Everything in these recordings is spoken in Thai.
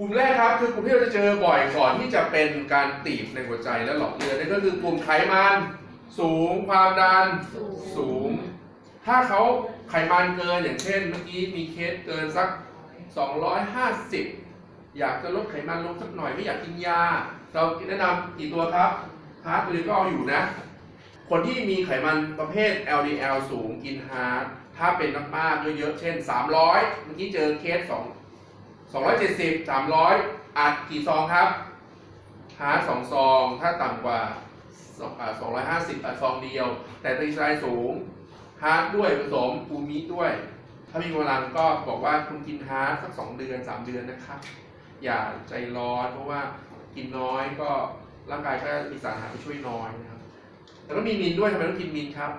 กลุ่มแรกครับคือกลุ่มที่เราจะเจอบ่อยก่อนที่จะเป็นการตีบในหัวใจและหลอดเลือดนั่นก็คือกลุ่มไขมัน สูงความดันสูงสงถ้าเขาไขมันเกินอย่างเช่น เมื่อกี้มีเคสเกินสัก 250 อยากจะลดไขมันลงสักหน่อยไม่อยากกินยา เราแนะนำกี่ตัวครับฮาร์ดตัวนี้ก็เอาอยู่นะ คนที่มีไขมันประเภท LDL สูงกินฮาร์ดถ้าเป็นมากๆเยอะๆเช่น 300 เมื่อกี้เจอเคส2 270 300 อัดกี่ซองครับฮาร์ดสองซอง ถ้าต่ำกว่าสองอ่า250 อัดซองเดียว แต่ตีไซสูงฮาร์ดด้วยผสมอูมิด้วย ถ้ามีกำลังก็บอกว่าคุณกินฮาร์ดสัก 2 เดือน 3 เดือนนะครับ อย่าใจร้อนเพราะว่ากินน้อยก็ร่างกายก็มีสารอาหารไปช่วยน้อยนะครับ แต่ก็มีมินด้วยทำไมต้องกินมินครับ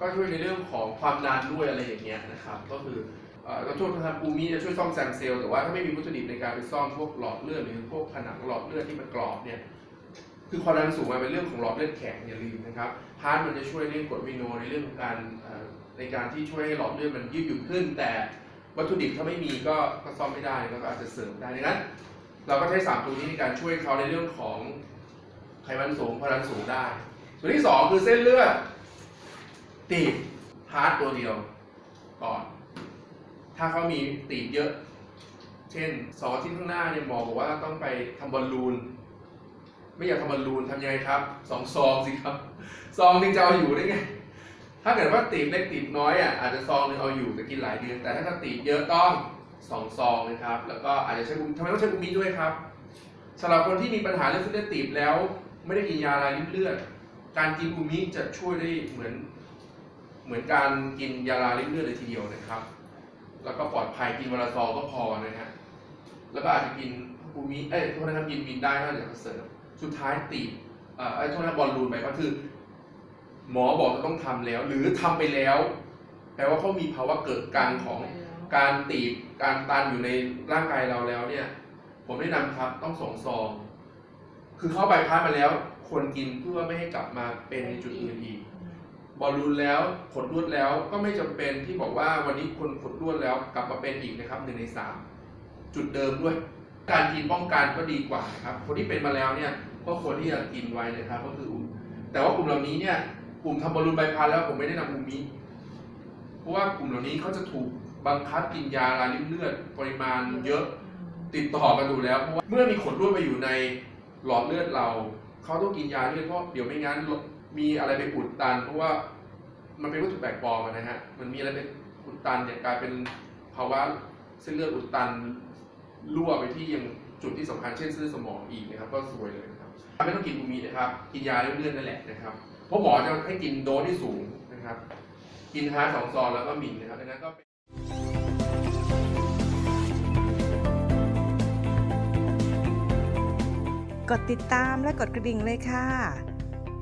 ก็ช่วยในเรื่องของความดันด้วยอะไรอย่างเงี้ยนะครับ ก็คือ เอ่อก็ช่วยทำอูมิจะช่วยซ่อมแซมเซลล์แต่ว่าถ้าไม่มีวัตถุดิบในการไปซ่อมพวกหลอดเลือดหรือพวกผนังหลอดเลือดที่มันกรอบเนี่ยคือความดันสูงมันเป็นเรื่องของหลอดเลือดแข็งอย่าลืมนะครับฮาร์ดมันจะช่วยเรื่องกรดวิโนในเรื่องของการในการที่ช่วยให้หลอดเลือดมันยืดหยุ่นขึ้น แต่วัตถุดิบถ้าไม่มีก็ก็ซ่อมไม่ได้ก็อาจจะเสริมได้ดังนั้นเราก็ใช้สามตัวนี้ในการช่วยเขาในเรื่องของไขมันสูงความดันสูงได้ ส่วนที่สองคือเส้นเลือดตีบฮาร์ดตัวเดียวก่อน ถ้าเขามีตีบเยอะ เช่นสอทิตย์ข้างหน้าเนี่ยหมอบอกว่าต้องไปทำบอลลูน ไม่อยากทำบอลลูนทำยังไงครับสองซองสิครับ ซองหนึงจะเอาอยู่ได้ไง ถ้าเกิดว่าตีบเล็กตีบน้อยอะอาจจะซองหนึงเอาอยู่แต่กินหลายเดือน แต่ถ้าตีบเยอะต้องสองซองนะครับ แล้วก็อาจจะใช้อุมทำไมต้องใช้อุมิด้วยครับสำหรับคนที่มีปัญหาเรื่องเส้นเลือดตีบแล้ว ไม่ได้กินยาลายริ่มเลือด การกินอุมิจะช่วยได้เหมือน เหมือนการกินยาลาริ่มเลือดเลยทีเดียวนะครับ แล้วก็ปลอดภัยกินวันละซองก็พอนะฮะแล้วก็อาจจะกินอูมิเอ้ยโทษนะครับกินมินได้ถ้าอยากจะเสริมสุดท้ายตีบเอ่อไอ้โทษนะบอลลูนไปก็คือ หมอบอกจะต้องทำแล้ว หรือทำไปแล้วแปลว่าเขามีภาวะเกิดการของการตีบการตันอยู่ในร่างกายเราแล้วเนี่ย ผมแนะนำครับต้องส่งซอง คือเข้าไปพาสมาแล้วควรกินเพื่อไม่ให้กลับมาเป็นในจุดอื่นอีก บอลลูนแล้วขดลวดแล้วก็ไม่จำเป็นที่บอกว่าวันนี้คนขดลวดแล้วกลับมาเป็นอีกนะครับหนึ่งในสามจุดเดิมด้วย การกินป้องกันก็ดีกว่านะครับคนที่เป็นมาแล้วเนี่ยก็ควรที่จะกินไว้นะครับ ก็คืออุ่มแต่ว่ากลุ่มเหล่านี้เนี่ยกลุ่มทำบอลลูนใบพัดแล้วผมไม่ได้นำอูมิเพราะว่ากลุ่มเหล่านี้เขาจะถูกบังคับกินยาลายริ่มเลือดปริมาณเยอะติดต่อกันดูแล้วเพราะว่าเมื่อมีขดลวดไปอยู่ในหลอดเลือดเรา เขาต้องกินยาเลือดเพราะเดี๋ยวไม่งั้น มีอะไรไปอุดตัน เพราะว่ามันเป็นวัตถุแปลกปลอมนะฮะมันมีอะไรไปอุดตันเนี่ยกลายเป็นภาวะเส้นเลือดอุดตันรั่วไปที่ยังจุดที่สำคัญเช่นเส้นสมองอีกนะครับ ก็ซวยเลยนะครับไม่ต้องกินอูมินะครับ กินยาเลื่อดนั่นแหละนะครับเพราะหมอจะให้กินโดสที่สูงนะครับ กินฮาสองซองแล้วก็มินนะครับดังนั้นก็กดติดตามและกดกระดิ่งเลยค่ะ